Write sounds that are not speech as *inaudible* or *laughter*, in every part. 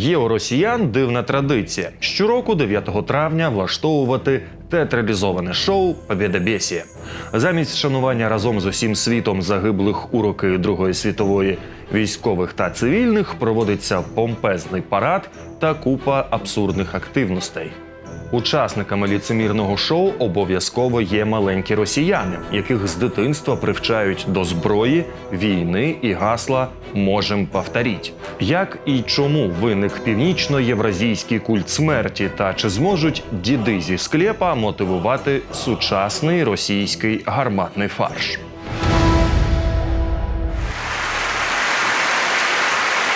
Є у росіян дивна традиція щороку 9 травня влаштовувати театралізоване шоу «Побєдобєсія». Замість шанування разом з усім світом загиблих у роки Другої світової військових та цивільних проводиться помпезний парад та купа абсурдних активностей. Учасниками ліцемірного шоу обов'язково є маленькі росіяни, яких з дитинства привчають до зброї, війни і гасла «Можем повторіть». Як і чому виник північно-євразійський культ смерті, та чи зможуть діди зі склепа мотивувати сучасний російський гарматний фарш?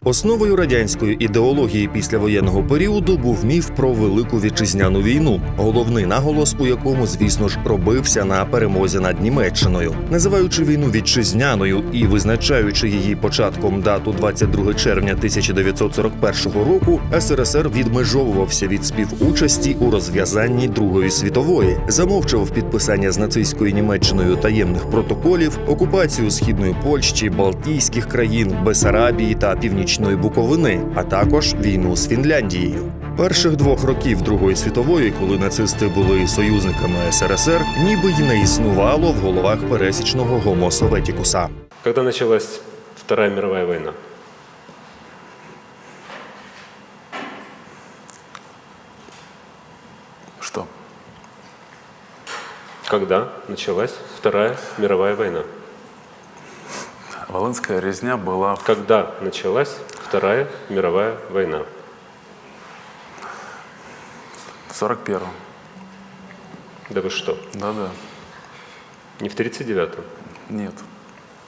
Основою радянської ідеології післявоєнного періоду був міф про велику вітчизняну війну, головний наголос у якому, звісно ж, робився на перемозі над Німеччиною, називаючи війну вітчизняною і визначаючи її початком дату 22 червня 1941 року, СРСР відмежовувався від співучасті у розв'язанні Другої світової, замовчував підписання з нацистською Німеччиною таємних протоколів, окупацію східної Польщі, Балтійських країн, Бесарабії та Північної Буковини, а також війну з Фінляндією. Перших двох років Другої світової, коли нацисти були союзниками СРСР, ніби й не існувало в головах пересічного гомо советікуса. Когда началась Вторая мировая война? Что? Когда началась Вторая мировая война? Волынская резня была в Когда началась Вторая мировая война? 41-м. Да вы что? Да-да. Не в 39-м? Нет.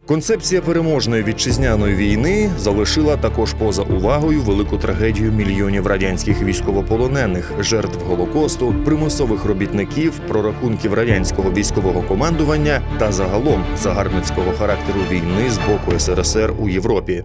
Концепція переможної вітчизняної війни залишила також поза увагою велику трагедію мільйонів радянських військовополонених, жертв голокосту, примусових робітників, прорахунків радянського військового командування та загалом загарбницького характеру війни з боку СРСР у Європі.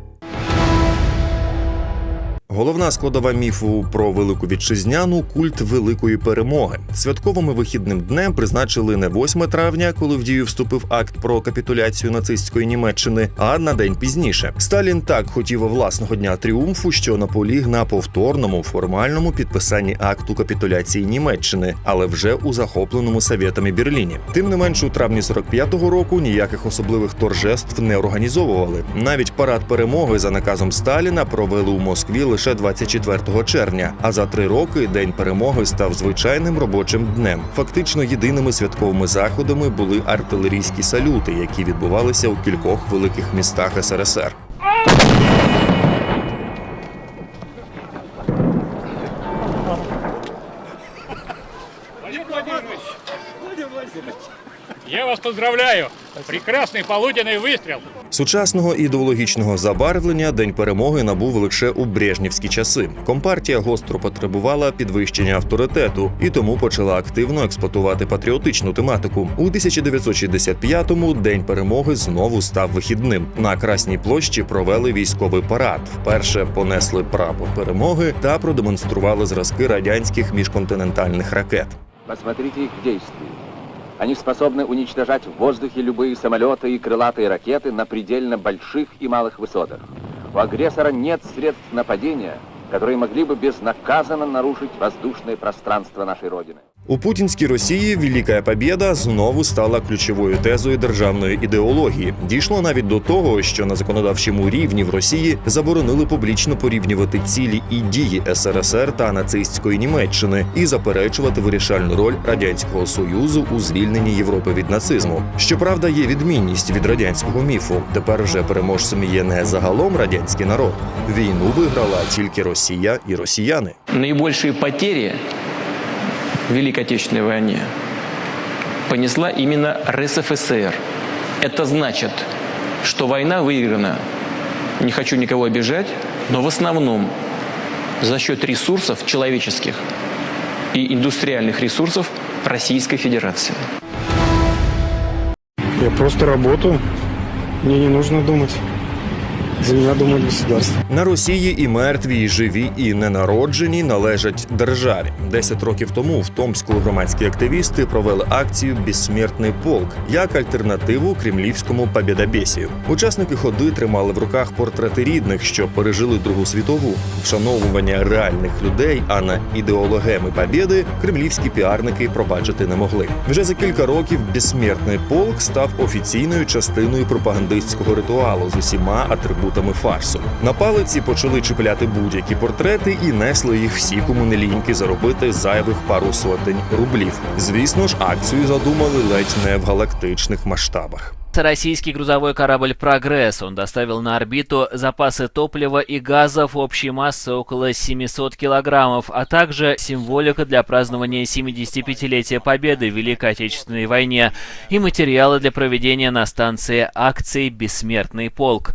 Головна складова міфу про велику вітчизняну культ великої перемоги. Святковим і вихідним днем призначили не 8 травня, коли в дію вступив акт про капітуляцію нацистської Німеччини, а на день пізніше. Сталін так хотів власного дня тріумфу, що наполіг на повторному формальному підписанні акту капітуляції Німеччини, але вже у захопленому совєтами Берліні. Тим не менш, у травні 45-го року ніяких особливих торжеств не організовували. Навіть парад перемоги за наказом Сталіна провели у Москві лише 24 червня. А за три роки день перемоги став звичайним робочим днем. Фактично єдиними святковими заходами були артилерійські салюти, які відбувалися у кількох великих містах СРСР. Я вас поздравляю! Прекрасный полуденный выстрел! Сучасного ідеологічного забарвлення День перемоги набув лише у брежнівські часи. Компартія гостро потребувала підвищення авторитету і тому почала активно експлуатувати патріотичну тематику. У 1965-му День перемоги знову став вихідним. На Красній площі провели військовий парад. Вперше понесли прапор перемоги та продемонстрували зразки радянських міжконтинентальних ракет. Посмотрите их действия. Они способны уничтожать в воздухе любые самолеты и крылатые ракеты на предельно больших и малых высотах. У агрессора нет средств нападения, которые могли бы безнаказанно нарушить воздушное пространство нашей Родины. У путінській Росії Велика Побєда знову стала ключовою тезою державної ідеології. Дійшло навіть до того, що на законодавчому рівні в Росії заборонили публічно порівнювати цілі і дії СРСР та нацистської Німеччини і заперечувати вирішальну роль радянського союзу у звільненні Європи від нацизму. Щоправда, є відмінність від радянського міфу. Тепер вже переможцем є не загалом радянський народ. Війну виграла тільки Росія і росіяни. наибольшие потери Великой Отечественной войне понесла именно РСФСР. Это значит, что война выиграна, не хочу никого обижать, но в основном за счет ресурсов человеческих и индустриальных ресурсов Российской Федерации. Я просто работаю. Мне не нужно думать. За меня государство. На Росії і мертві, і живі, і ненароджені належать державі. Десять років тому в Томську громадські активісти провели акцію Безсмертний полк як альтернативу кремлівському побєдобєсію. Учасники ходи тримали в руках портрети рідних, що пережили Другу світову. Вшановування реальних людей, а на ідеологеми побєди кремлівські піарники пробачити не могли. Вже за кілька років безсмертний полк став офіційною частиною пропагандистського ритуалу з усіма атрибутами фарсу. На палиці почали чіпляти будь-які портрети і несли їх всі, кому не ліньки заробити зайвих пару сотень рублів. Звісно ж, акцію задумали ледь не в галактичних масштабах. Российский грузовой корабль «Прогресс». Он доставил на орбиту запасы топлива и газов общей массой около 700 килограммов, а также символика для празднования 75-летия Победы в Великой Отечественной войне и материалы для проведения на станции акции «Бессмертный полк».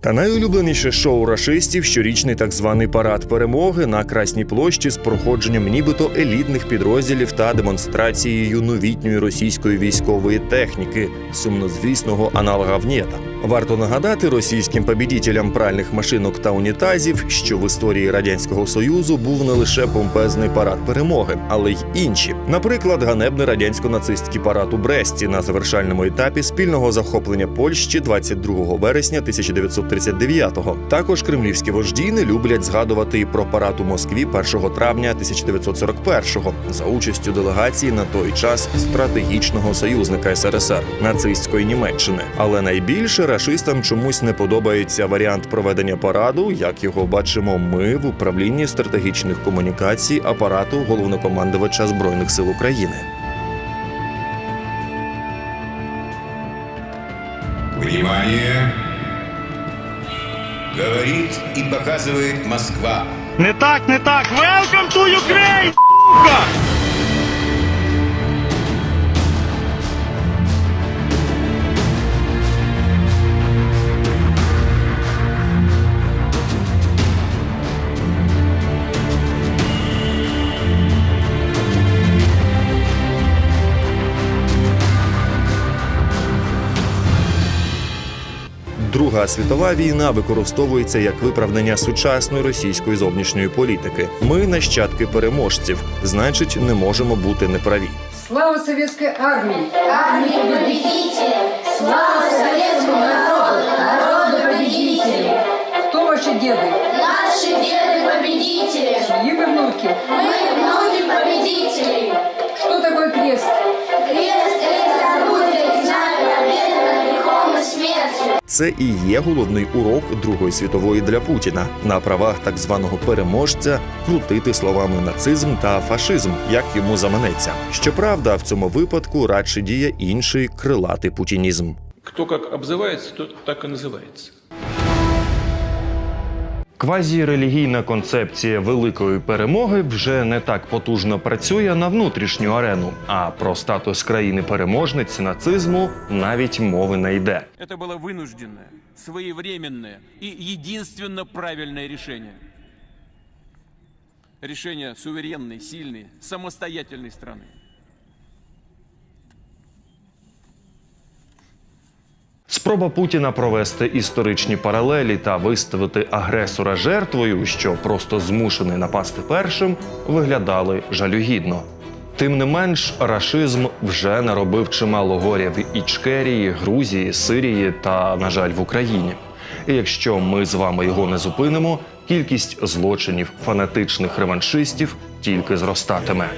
Та найулюбленіше шоу рашистів щорічний так званий парад перемоги на Красній площі з проходженням нібито елітних підрозділів та демонстрацією новітньої російської військової техніки, сумнозвісного аналога ВНЄТа. Варто нагадати російським побідітелям пральних машинок та унітазів, що в історії радянського союзу був не лише помпезний парад перемоги, але й інші. Наприклад, ганебний радянсько-нацистський парад у Бресті на завершальному етапі спільного захоплення Польщі 22 вересня 1939-го. Також кремлівські вожді не люблять згадувати про парад у Москві 1 травня 1941-го за участю делегації на той час стратегічного союзника СРСР нацистської Німеччини. Але найбільше рашистам чомусь не подобається варіант проведення параду, як його бачимо ми в управлінні стратегічних комунікацій апарату головнокомандувача збройних сил України. Внимание! Говорит и показывает Москва. Не так, не так. Welcome to Ukraine, *laughs* сука! Друга світова війна використовується як виправдання сучасної російської зовнішньої політики. Ми нащадки переможців, значить, не можемо бути неправі. Слава совєтській армії! Армії победителей! Слава совєтському народу! Народу победителей! Хто ваші деды? Це і є головний урок Другої світової для Путіна на правах так званого переможця крутити словами нацизм та фашизм, як йому заманеться. Щоправда, в цьому випадку радше діє інший крилатий путінізм. Хто как обзивається, то так і называется. Квазірелігійна концепція великої перемоги вже не так потужно працює на внутрішню арену, а про статус країни-переможниці нацизму навіть мови не йде. Это было вынужденное, своевременное и единственно правильное решение. Решение суверенной, сильной, самостоятельной страны. Спроба Путіна провести історичні паралелі та виставити агресора жертвою, що просто змушений напасти першим, виглядали жалюгідно. Тим не менш, рашизм вже наробив чимало горя в Ічкерії, Грузії, Сирії та, на жаль, в Україні. І якщо ми з вами його не зупинимо, кількість злочинів фанатичних реваншистів тільки зростатиме.